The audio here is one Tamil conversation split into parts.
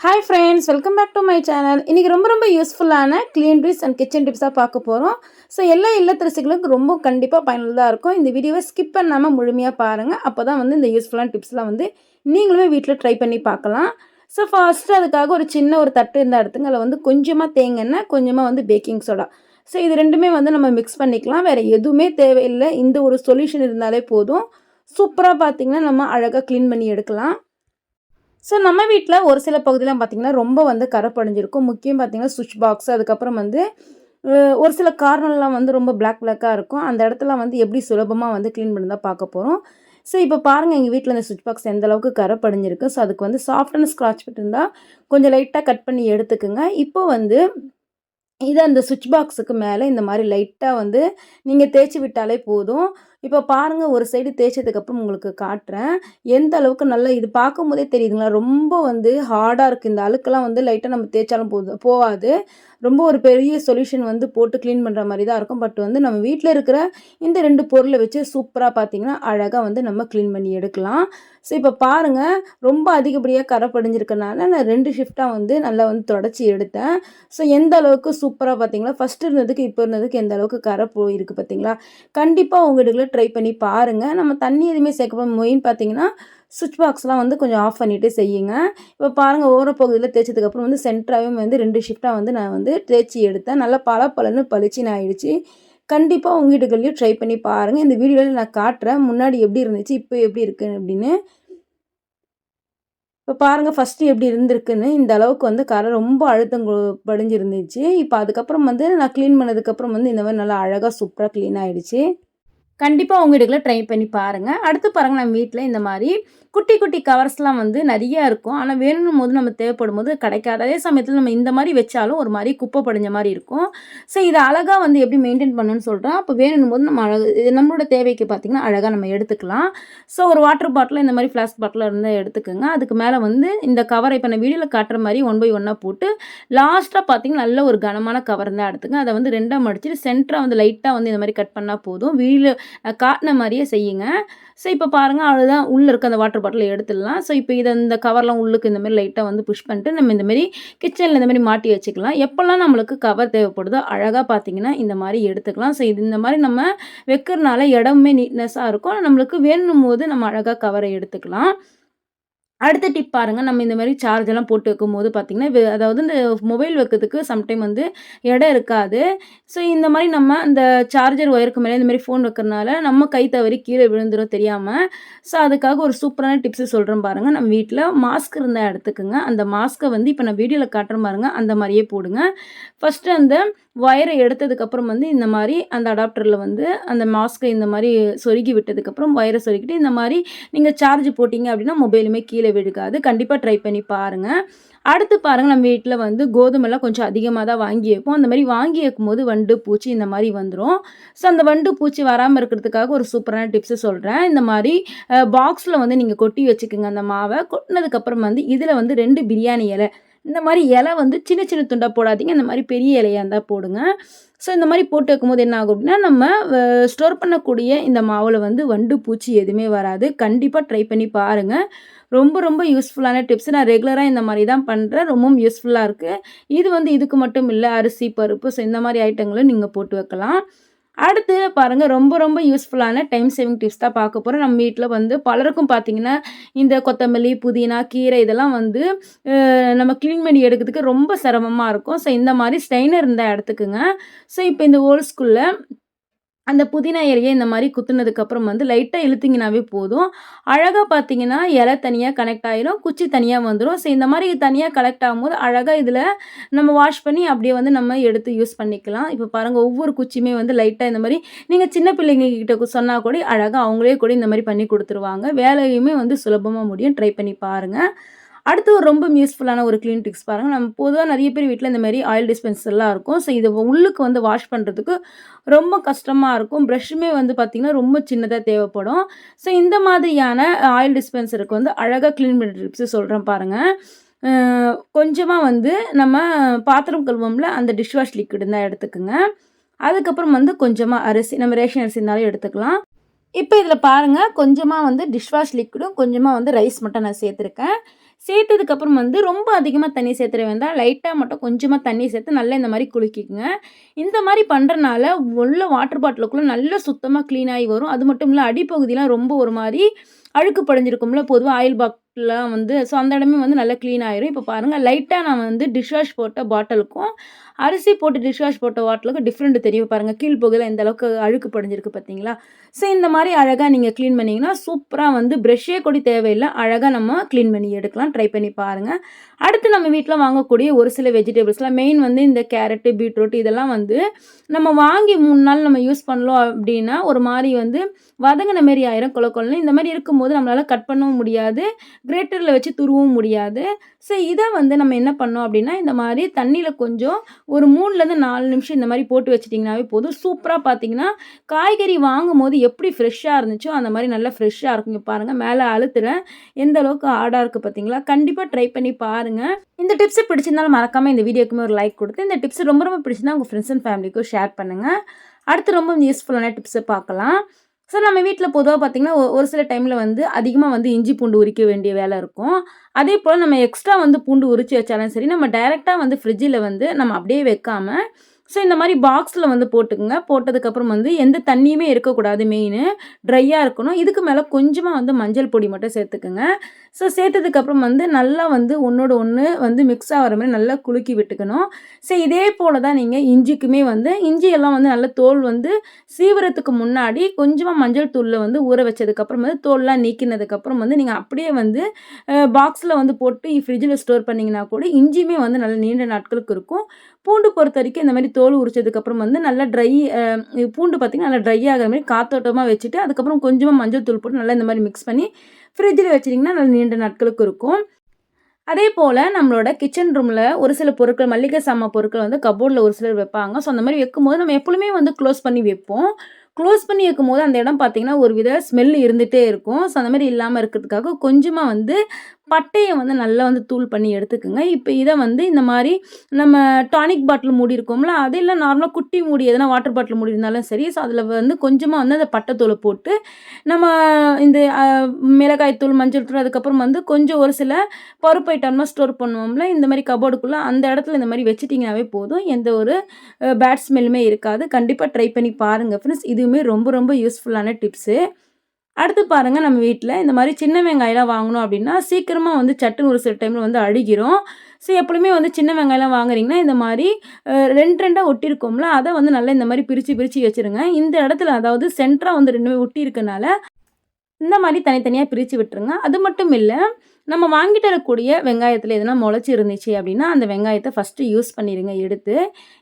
Hi friends welcome back to my channel இன்றைக்கி ரொம்ப ரொம்ப யூஸ்ஃபுல்லான க்ளீன் டிப்ஸ் அண்ட் கிச்சன் டிப்ஸாக பார்க்க போகிறோம் ஸோ எல்லா இல்லத்தரசிகளுக்கும் ரொம்ப கண்டிப்பாக பயனுள்ளதாக இருக்கும். இந்த வீடியோவை ஸ்கிப் பண்ணாமல் முழுமையாக பாருங்கள் அப்போ தான் வந்து இந்த யூஸ்ஃபுல்லான டிப்ஸ்லாம் வந்து நீங்களுமே வீட்டில் ட்ரை பண்ணி பார்க்கலாம். ஸோ ஃபஸ்ட்டு அதுக்காக ஒரு சின்ன ஒரு தட்டு இருந்தால் எடுத்துங்க அதில் வந்து கொஞ்சமாக தேங்காய் கொஞ்சமாக வந்து பேக்கிங் சோடா ஸோ இது ரெண்டுமே வந்து நம்ம மிக்ஸ் பண்ணிக்கலாம். வேறு எதுவுமே தேவையில்லை. இந்த ஒரு சொல்யூஷன் இருந்தாலே போதும். சூப்பராக பார்த்தீங்கன்னா நம்ம அழகாக க்ளீன் பண்ணி எடுக்கலாம். ஸோ நம்ம வீட்டில் ஒரு சில பகுதியெலாம் பார்த்திங்கன்னா ரொம்ப வந்து கரை படிஞ்சிருக்கும் முக்கியம் பார்த்திங்கன்னா சுவிட்ச் பாக்ஸ் அதுக்கப்புறம் வந்து ஒரு சில கார்னர்லாம் வந்து ரொம்ப பிளாக் பிளாக்காக இருக்கும். அந்த இடத்துல வந்து எப்படி சுலபமாக வந்து க்ளீன் பண்ணி தான் பார்க்க போகிறோம் ஸோ இப்போ பாருங்கள் எங்கள் வீட்டில் இந்த சுவிட்ச் பாக்ஸ் எந்த அளவுக்கு கரை ஸோ அதுக்கு வந்து சாஃப்டான ஸ்க்ராட்ச் இருந்தால் கொஞ்சம் லைட்டாக கட் பண்ணி எடுத்துக்குங்க. இப்போ வந்து இதை அந்த சுவிட்ச் பாக்ஸுக்கு மேலே இந்த மாதிரி லைட்டாக வந்து நீங்கள் தேய்ச்சி விட்டாலே போதும். இப்போ பாருங்கள் ஒரு சைடு தேய்ச்சதுக்கப்புறம் உங்களுக்கு காட்டுறேன். எந்த அளவுக்கு நல்லா இது பார்க்கும் போதே தெரியுதுங்களா? ரொம்ப வந்து ஹார்டாக இருக்குது இந்த அழுக்கெல்லாம் வந்து லைட்டாக நம்ம தேய்ச்சாலும் போதும் போகாது. ரொம்ப ஒரு பெரிய சொல்யூஷன் வந்து போட்டு க்ளீன் பண்ணுற மாதிரி தான் இருக்கும். பட் வந்து நம்ம வீட்டில் இருக்கிற இந்த ரெண்டு பொருளை வச்சு சூப்பராக பார்த்தீங்கன்னா அழகாக வந்து நம்ம க்ளீன் பண்ணி எடுக்கலாம். ஸோ இப்போ பாருங்கள் ரொம்ப அதிகப்படியாக கரை படிஞ்சிருக்கனால நான் ரெண்டு ஷிஃப்டாக வந்து நல்லா வந்து தொடச்சி எடுத்தேன். ஸோ எந்த அளவுக்கு சூப்பராக பார்த்தீங்களா? ஃபஸ்ட்டு இருந்ததுக்கு இப்போ இருந்ததுக்கு எந்த அளவுக்கு கரை போயிருக்கு பார்த்தீங்களா? கண்டிப்பாக உங்கள் வீடுகளில் ட்ரை பண்ணி பாருங்கள் நம்ம தண்ணி எதுவுமே சேர்க்க மொயின் பார்த்தீங்கன்னா சுவிட்ச் பாக்ஸ்லாம் வந்து கொஞ்சம் ஆஃப் பண்ணிவிட்டு செய்யுங்க. இப்போ பாருங்கள் ஓர பகுதியில் தேய்ச்சதுக்கப்புறம் வந்து சென்டராகவே வந்து ரெண்டு ஷிஃப்டாக வந்து நான் வந்து தேய்ச்சி எடுத்தேன். நல்லா பல பலன்னு பளிச்சுன்னு ஆயிடுச்சு. கண்டிப்பாக உங்கள் வீட்டுகள்லையும் ட்ரை பண்ணி பாருங்கள் இந்த வீடியோவில் நான் காட்டுறேன். முன்னாடி எப்படி இருந்துச்சு இப்போ எப்படி இருக்கு அப்படின்னு. இப்போ பாருங்கள் ஃபஸ்ட்டு எப்படி இருந்திருக்குன்னு. இந்த அளவுக்கு வந்து கரை ரொம்ப அழுத்தம் படிஞ்சிருந்துச்சு. இப்போ அதுக்கப்புறம் வந்து நான் க்ளீன் பண்ணதுக்கப்புறம் வந்து இந்த மாதிரி நல்லா அழகாக சூப்பராக க்ளீன் ஆகிடுச்சு கண்டிப்பாக உங்கள் வீட்டுக்குள்ளே ட்ரை பண்ணி பாருங்கள் அடுத்து பாருங்கள் நம்ம வீட்டில் இந்த மாதிரி குட்டி குட்டி கவர்ஸ்லாம் வந்து நிறையா இருக்கும். ஆனால் வேணும் போது நம்ம தேவைப்படும் போது கிடைக்காது. அதே சமயத்தில் நம்ம இந்த மாதிரி வச்சாலும் ஒரு மாதிரி குப்பை படிஞ்ச மாதிரி இருக்கும். ஸோ இதை அழகாக வந்து எப்படி மெயின்டைன் பண்ணணும்னு சொல்கிறேன் அப்போ வேணும் போது நம்ம அழகு நம்மளோட தேவைக்கு பார்த்திங்கன்னா அழகாக நம்ம எடுத்துக்கலாம். ஸோ ஒரு வாட்டர் பாட்டில் இந்த மாதிரி ஃப்ளாஸ்க் பாட்டில் இருந்தால் எடுத்துக்கோங்க. அதுக்கு மேலே வந்து இந்த கவரை இப்போ நான் வீடியோவில் காட்டுற மாதிரி ஒன் பை ஒன்னாக போட்டு லாஸ்ட்டாக பார்த்தீங்கன்னா நல்ல ஒரு கனமான கவர் தான் எடுத்துங்க அதை வந்து ரெண்டாக மடிச்சுட்டு சென்டராக வந்து லைட்டாக வந்து இந்த மாதிரி கட் பண்ணால் போதும். வீடியோ காட்டின மாதிரியே செய்யுங்க. ஸோ இப்போ பாருங்கள் அவ்வளோதான் உள்ளே இருக்க அந்த வாட்டர் பாட்டில் எடுத்துடலாம். ஸோ இப்போ இதை இந்த கவர்லாம் உள்ளுக்கு இந்த மாதிரி லைட்டாக வந்து புஷ் பண்ணிட்டு நம்ம இந்தமாரி கிச்சனில் இந்த மாதிரி மாட்டி வச்சுக்கலாம். எப்போல்லாம் நம்மளுக்கு கவர் தேவைப்படுதோ அழகாக பார்த்தீங்கன்னா இந்த மாதிரி எடுத்துக்கலாம். ஸோ இது இந்த மாதிரி நம்ம வைக்கிறனால இடமுமே நீட்னஸாக இருக்கும். நம்மளுக்கு வேணும் போது நம்ம அழகாக கவரை எடுத்துக்கலாம். அடுத்த டிப் பாருங்கள் நம்ம இந்த மாதிரி சார்ஜ் எல்லாம் போட்டு வைக்கும்போது பார்த்திங்கன்னா அதாவது இந்த மொபைல் வைக்கிறதுக்கு சம்டைம் வந்து இடம் இருக்காது. ஸோ இந்த மாதிரி நம்ம அந்த சார்ஜர் ஒயருக்கு மேலே இந்த மாதிரி ஃபோன் வைக்கிறனால நம்ம கை தவறி கீழே விழுந்துரும் தெரியாமல் ஸோ அதுக்காக ஒரு சூப்பரான டிப்ஸு சொல்கிறேன் பாருங்கள் நம்ம வீட்டில் மாஸ்க் இருந்தால் எடுத்துக்கோங்க. அந்த மாஸ்க்கை வந்து இப்போ நான் வீடியோவில் காட்டுறேன் பாருங்கள் அந்த மாதிரியே போடுங்க. ஃபஸ்ட்டு அந்த ஒயரை எடுத்ததுக்கப்புறம் வந்து இந்த மாதிரி அந்த அடாப்டரில் வந்து அந்த மாஸ்க்கை இந்த மாதிரி சொருகி விட்டதுக்கப்புறம் ஒயரை சொருகிட்டு இந்த மாதிரி நீங்கள் சார்ஜ் போட்டிங்க அப்படின்னா மொபைலுமே கீழே விழுகாது. கண்டிப்பாக ட்ரை பண்ணி பாருங்கள் அடுத்து பாருங்கள் நம்ம வீட்டில் வந்து கோதுமைலாம் கொஞ்சம் அதிகமாக தான் வாங்கி வைப்போம். அந்த மாதிரி வாங்கி வைக்கும்போது வண்டு பூச்சி இந்த மாதிரி வந்துடும் ஸோ அந்த வண்டு பூச்சி வராமல் இருக்கிறதுக்காக ஒரு சூப்பரான டிப்ஸு சொல்கிறேன் இந்த மாதிரி பாக்ஸில் வந்து நீங்கள் கொட்டி வச்சுக்கோங்க அந்த மாவை. கொட்டினதுக்கப்புறம் வந்து இதில் வந்து ரெண்டு பிரியாணி இலை. இந்த மாதிரி இலை வந்து சின்ன சின்ன துண்டாக போடாதீங்க. இந்த மாதிரி பெரிய இலையாக இருந்தால் போடுங்க. ஸோ இந்த மாதிரி போட்டு வைக்கும்போது என்ன ஆகும் அப்படின்னா நம்ம ஸ்டோர் பண்ணக்கூடிய இந்த மாவில் வந்து வண்டு பூச்சி எதுவுமே வராது. கண்டிப்பாக ட்ரை பண்ணி பாருங்கள் ரொம்ப ரொம்ப யூஸ்ஃபுல்லான டிப்ஸ் நான் ரெகுலராக இந்த மாதிரி தான் பண்ணுறேன் ரொம்பவும் யூஸ்ஃபுல்லாக இருக்குது இது வந்து இதுக்கு மட்டும் இல்லை. அரிசி பருப்பு ஸோ இந்த மாதிரி ஐட்டங்களும் நீங்கள் போட்டு வைக்கலாம். அடுத்து பாருங்கள் ரொம்ப ரொம்ப யூஸ்ஃபுல்லான டைம் சேவிங் டிப்ஸ் தான் பார்க்க போகிறோம் நம்ம வீட்டில் வந்து பலருக்கும் பார்த்தீங்கன்னா இந்த கொத்தமல்லி புதினா கீரை இதெல்லாம் வந்து நம்ம க்ளீன் பண்ணி எடுக்கிறதுக்கு ரொம்ப சிரமமாக இருக்கும். ஸோ இந்த மாதிரி ஸ்டெயினர் இருந்தால் எடுத்துக்குங்க. ஸோ இப்போ இந்த ஓல்ட் ஸ்கூலில் அந்த புதினா இலையை இந்த மாதிரி குத்துனதுக்கப்புறம் வந்து லைட்டாக இழுத்திங்கனாவே போதும். அழகாக பார்த்தீங்கன்னா இலை தனியாக கனெக்ட் ஆகிரும் குச்சி தனியாக வந்துடும் ஸோ இந்த மாதிரி தனியாக கலெக்ட் ஆகும்போது அழகாக இதில் நம்ம வாஷ் பண்ணி அப்படியே வந்து நம்ம எடுத்து யூஸ் பண்ணிக்கலாம். இப்போ பாருங்கள் ஒவ்வொரு குச்சியுமே வந்து லைட்டாக இந்த மாதிரி நீங்கள் சின்ன பிள்ளைங்கக்கிட்ட சொன்னால் கூட அழகாக அவங்களே கூட இந்த மாதிரி பண்ணி கொடுத்துருவாங்க. வேலையுமே வந்து சுலபமாக முடியும். ட்ரை பண்ணி பாருங்கள் அடுத்து ஒரு ரொம்ப யூஸ்ஃபுல்லான ஒரு க்ளீன் டிப்ஸ் பாருங்கள் நம்ம பொதுவாக நிறைய பேர் வீட்டில் இந்த மாதிரி ஆயில் டிஸ்பென்சர்லாம் இருக்கும். ஸோ இதை உள்ளுக்கு வந்து வாஷ் பண்ணுறதுக்கு ரொம்ப கஷ்டமாக இருக்கும். ப்ரஷ்ஷுமே வந்து பார்த்திங்கன்னா ரொம்ப சின்னதாக தேவைப்படும். ஸோ இந்த மாதிரியான ஆயில் டிஸ்பென்சருக்கு வந்து அழகாக க்ளீன் பண்ணுற டிப்ஸ் சொல்கிறேன் பாருங்கள் கொஞ்சமாக வந்து நம்ம பாத்திரம் கழுவோம்ல அந்த டிஷ்வாஷ் லிக்விட் தான் எடுத்துக்கோங்க. அதுக்கப்புறம் வந்து கொஞ்சமாக அரிசி நம்ம ரேஷன் அரிசி இருந்தாலும் எடுத்துக்கலாம். இப்போ இதில் பாருங்கள் கொஞ்சமாக வந்து டிஷ்வாஷ் லிக்விடும் கொஞ்சமாக வந்து ரைஸ் மட்டும் நான் சேர்த்துருக்கேன். சேர்த்ததுக்கப்புறம் வந்து ரொம்ப அதிகமாக தண்ணி சேர்த்துற வேண்டாம் லைட்டாக மட்டும் கொஞ்சமாக தண்ணி சேர்த்து நல்லா இந்த மாதிரி குளிக்கிக்குங்க இந்த மாதிரி பண்ணுறனால உள்ள வாட்டர் பாட்டிலுக்குள்ளே நல்லா சுத்தமாக க்ளீனாகி வரும். அது மட்டும் இல்லை அடிப்பகுதியெலாம் ரொம்ப ஒரு மாதிரி அழுக்கு படிஞ்சிருக்கும்ல. பொதுவாக ஆயில் பாட்டிலாம் வந்து ஸோ அந்த இடமே வந்து நல்லா க்ளீன் ஆயிரும். இப்போ பாருங்கள் லைட்டாக நான் வந்து டிஷ் வாஷ் போட்ட பாட்டிலுக்கும் அரிசி போட்டு டிஷ் வாஷ் போட்ட வாட்டலுக்கு டிஃப்ரெண்ட் தெரியும். பாருங்கள் கீழ் பகுதியில் இந்த அளவுக்கு அழுக்கு படிஞ்சிருக்கு பார்த்தீங்களா ஸோ இந்த மாதிரி அழகாக நீங்கள் க்ளீன் பண்ணிங்கன்னா சூப்பராக வந்து ப்ரெஷ்ஷே கொடி தேவையில்லை. அழகாக நம்ம க்ளீன் பண்ணி எடுக்கலாம். ட்ரை பண்ணி பாருங்கள் அடுத்து நம்ம வீட்டில் வாங்கக்கூடிய ஒரு சில வெஜிடபிள்ஸ்லாம் மெயின் வந்து இந்த கேரட்டு பீட்ரூட் இதெல்லாம் வந்து நம்ம வாங்கி மூணு நாள் நம்ம யூஸ் பண்ணலாம் அப்படின்னா ஒரு மாதிரி வந்து வதங்கின மாரி ஆயிரும் கொல இந்த மாதிரி இருக்கும்போது நம்மளால் கட் பண்ணவும் முடியாது. கிரேட்டரில் வச்சு துருவவும் முடியாது. ஸோ இதை வந்து நம்ம என்ன பண்ணோம் அப்படின்னா இந்த மாதிரி தண்ணியில் கொஞ்சம் ஒரு மூணுலேருந்து நாலு நிமிஷம் இந்த மாதிரி போட்டு வச்சிட்டிங்கனாவே போதும். சூப்பராக பார்த்தீங்கன்னா காய்கறி வாங்கும் போது எப்படி ஃப்ரெஷ்ஷாக இருந்துச்சோ அந்த மாதிரி நல்லா ஃப்ரெஷ்ஷாக இருக்குங்க. பாருங்கள் மேலே அழுத்துறேன் எந்த அளவுக்கு ஆடாக இருக்குது பார்த்தீங்களா கண்டிப்பாக ட்ரை பண்ணி பாருங்கள் இந்த டிப்ஸை பிடிச்சிருந்தாலும் மறக்காமல் இந்த வீடியோக்குமே ஒரு லைக் கொடுத்து இந்த டிப்ஸ் ரொம்ப ரொம்ப பிடிச்சிருந்தா உங்கள் ஃப்ரெண்ட்ஸ் அண்ட் ஃபேமிலிக்கும் ஷேர் பண்ணுங்கள் அடுத்து ரொம்ப யூஸ்ஃபுல்லான டிப்ஸை பார்க்கலாம். ஸோ நம்ம வீட்டில் பொதுவாக பார்த்திங்கன்னா ஒரு சில டைமில் வந்து அதிகமாக வந்து இஞ்சி பூண்டு உரிக்க வேண்டிய வேலை இருக்கும். அதே போல் நம்ம எக்ஸ்ட்ரா வந்து பூண்டு உரித்து வச்சாலும் சரி நம்ம டைரெக்டாக வந்து ஃப்ரிட்ஜில் வந்து நம்ம அப்படியே வைக்காமல் ஸோ இந்த மாதிரி பாக்ஸில் வந்து போட்டுக்குங்க. போட்டதுக்கப்புறம் வந்து எந்த தண்ணியுமே இருக்கக்கூடாது மெயின் ட்ரையாக இருக்கணும். இதுக்கு மேலே கொஞ்சமாக வந்து மஞ்சள் பொடி மட்டும் சேர்த்துக்குங்க. ஸோ சேர்த்ததுக்கப்புறம் வந்து நல்லா வந்து ஒன்றோட ஒன்று வந்து மிக்ஸ் ஆகிற மாதிரி நல்லா குலுக்கி விட்டுக்கணும். ஸோ இதே போல் தான் நீங்கள் இஞ்சிக்குமே வந்து இஞ்சியெல்லாம் வந்து நல்ல தோல் வந்து சீவரத்துக்கு முன்னாடி கொஞ்சமாக மஞ்சள் தூளில் வந்து ஊற வச்சதுக்கப்புறம் வந்து தோல்லாம் நீக்கினதுக்கப்புறம் வந்து நீங்கள் அப்படியே வந்து பாக்ஸில் வந்து போட்டு ஃப்ரிட்ஜில் ஸ்டோர் பண்ணிங்கன்னா கூட இஞ்சியுமே வந்து நல்ல நீண்ட நாட்களுக்கு இருக்கும். பூண்டு பொறுத்த வரைக்கும் இந்த மாதிரி தோல் உரிச்சதுக்கப்புறம் வந்து நல்லா ட்ரை பூண்டு பார்த்திங்கன்னா நல்லா ட்ரை ஆகிற மாதிரி காத்தோட்டமாக வச்சுட்டு அதுக்கப்புறம் கொஞ்சமாக மஞ்சள் தூள் போட்டு நல்லா இந்த மாதிரி மிக்ஸ் பண்ணி ஃப்ரிட்ஜில் வச்சிட்டிங்கன்னா நல்லா நீண்ட நாட்களுக்கு இருக்கும். அதே போல் நம்மளோட கிச்சன் ரூமில் ஒரு சில பொருட்கள் மல்லிகை சாமான் பொருட்கள் வந்து கபோர்டில் ஒரு சிலர் வைப்பாங்க. ஸோ அந்த மாதிரி வைக்கும்போது நம்ம எப்பொழுதுமே வந்து க்ளோஸ் பண்ணி வைப்போம். க்ளோஸ் பண்ணி வைக்கும் போது அந்த இடம் பார்த்திங்கன்னா ஒரு வித ஸ்மெல் இருந்துகிட்டே இருக்கும். ஸோ அந்த மாதிரி இல்லாமல் இருக்கிறதுக்காக கொஞ்சமாக வந்து பட்டையை வந்து நல்லா வந்து தூள் பண்ணி எடுத்துக்கோங்க. இப்போ இதை வந்து இந்த மாதிரி நம்ம டானிக் பாட்டில் மூடி இருக்கோம்ல அது இல்லை நார்மலாக குட்டி மூடி எதனா வாட்டர் பாட்டில் மூடி இருந்தாலும் சரி ஸோ அதில் வந்து கொஞ்சமாக வந்து அந்த பட்டைத்தூளை போட்டு நம்ம இந்த மிளகாய் தூள் மஞ்சள் தூள் அதுக்கப்புறம் வந்து கொஞ்சம் ஒரு சில பருப்பு ஐட்டம்லாம் ஸ்டோர் பண்ணுவோம்ல இந்த மாதிரி கபோர்டுக்குள்ளே அந்த இடத்துல இந்த மாதிரி வச்சுட்டிங்கனாவே போதும். எந்த ஒரு பேட் ஸ்மெல்லுமே இருக்காது. கண்டிப்பாக ட்ரை பண்ணி பாருங்கள் ஃப்ரெண்ட்ஸ் இதுவுமே ரொம்ப ரொம்ப யூஸ்ஃபுல்லான டிப்ஸு அடுத்து பாருங்கள் நம்ம வீட்டில் இந்த மாதிரி சின்ன வெங்காயம்லாம் வாங்கணும் அப்படின்னா சீக்கிரமாக வந்து சட்டுன்னு ஒரு சில டைமில் வந்து அழுகிரும் ஸோ எப்பொழுதுமே வந்து சின்ன வெங்காயம்லாம் வாங்குறீங்கன்னா இந்த மாதிரி ரெண்டு ரெண்டாக ஒட்டியிருக்கோம்ல அதை வந்து நல்லா இந்த மாதிரி பிரித்து பிரித்து வச்சுருங்க. இந்த இடத்துல அதாவது சென்டராக வந்து ரெண்டுமே ஒட்டி இருக்கனால இந்த மாதிரி தனித்தனியாக பிரித்து விட்டுருங்க. அது மட்டும் இல்லை நம்ம வாங்கிட்டு வரக்கூடிய வெங்காயத்தில் எதனா முளைச்சி இருந்துச்சு அப்படின்னா அந்த வெங்காயத்தை ஃபஸ்ட்டு யூஸ் பண்ணிடுங்க எடுத்து.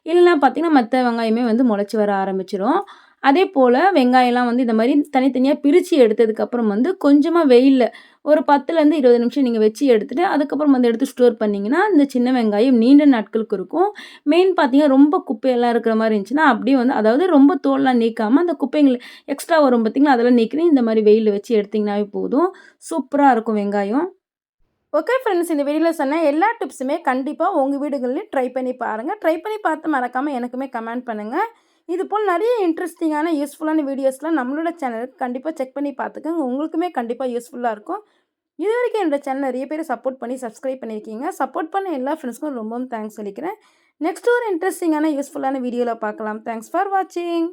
இல்லைன்னா பார்த்திங்கன்னா மற்ற வெங்காயமே வந்து முளைச்சி வர ஆரம்பிச்சிடும் அதே போல் வெங்காயம்லாம் வந்து இந்த மாதிரி தனித்தனியாக பிரித்து எடுத்ததுக்கப்புறம் வந்து கொஞ்சமாக வெயிலில் ஒரு பத்துலேருந்து இருபது நிமிஷம் நீங்கள் வச்சு எடுத்துகிட்டு அதுக்கப்புறம் வந்து எடுத்து ஸ்டோர் பண்ணிங்கன்னா இந்த சின்ன வெங்காயம் நீண்ட நாட்களுக்கு இருக்கும். மெயின் பார்த்தீங்கன்னா ரொம்ப குப்பையெல்லாம் இருக்கிற மாதிரி இருந்துச்சுன்னா அப்படியே வந்து அதாவது ரொம்ப தோல்லாம் நீக்காமல் அந்த குப்பைங்களை எக்ஸ்ட்ரா வரும் பார்த்திங்களா அதெல்லாம் நீக்கிறேன் இந்த மாதிரி வெயிலில் வச்சு எடுத்திங்கனாவே போதும். சூப்பராக இருக்கும் வெங்காயம். ஓகே ஃப்ரெண்ட்ஸ் இந்த வீடியோவில் சொன்ன எல்லா டிப்ஸுமே கண்டிப்பாக உங்கள் வீடுகளில் ட்ரை பண்ணி பாருங்கள் ட்ரை பண்ணி பார்த்து மறக்காமல் எனக்குமே கமெண்ட் பண்ணுங்கள் இது போல் நிறைய இன்ட்ரெஸ்டிங்கான யூஸ்ஃபுல்லான வீடியோஸ்லாம் நம்மளோட சேனலுக்கு கண்டிப்பாக செக் பண்ணி பார்த்துக்கோங்க. உங்களுக்குமே கண்டிப்பாக யூஸ்ஃபுல்லாக இருக்கும். இது வரைக்கும் என்னோடய சேனல் நிறைய பேர் சப்போர்ட் பண்ணி சப்ஸ்கிரைப் பண்ணியிருக்கீங்க. சப்போர்ட் பண்ண எல்லா ஃப்ரெண்ட்ஸ்க்கும் ரொம்பவும் தேங்க்ஸ் சொல்லிக்கிறேன். நெக்ஸ்ட் ஒரு இன்ட்ரெஸ்டிங்கான யூஸ்ஃபுல்லான வீடியோவில் பார்க்கலாம். தேங்க்ஸ் ஃபார் வாட்சிங்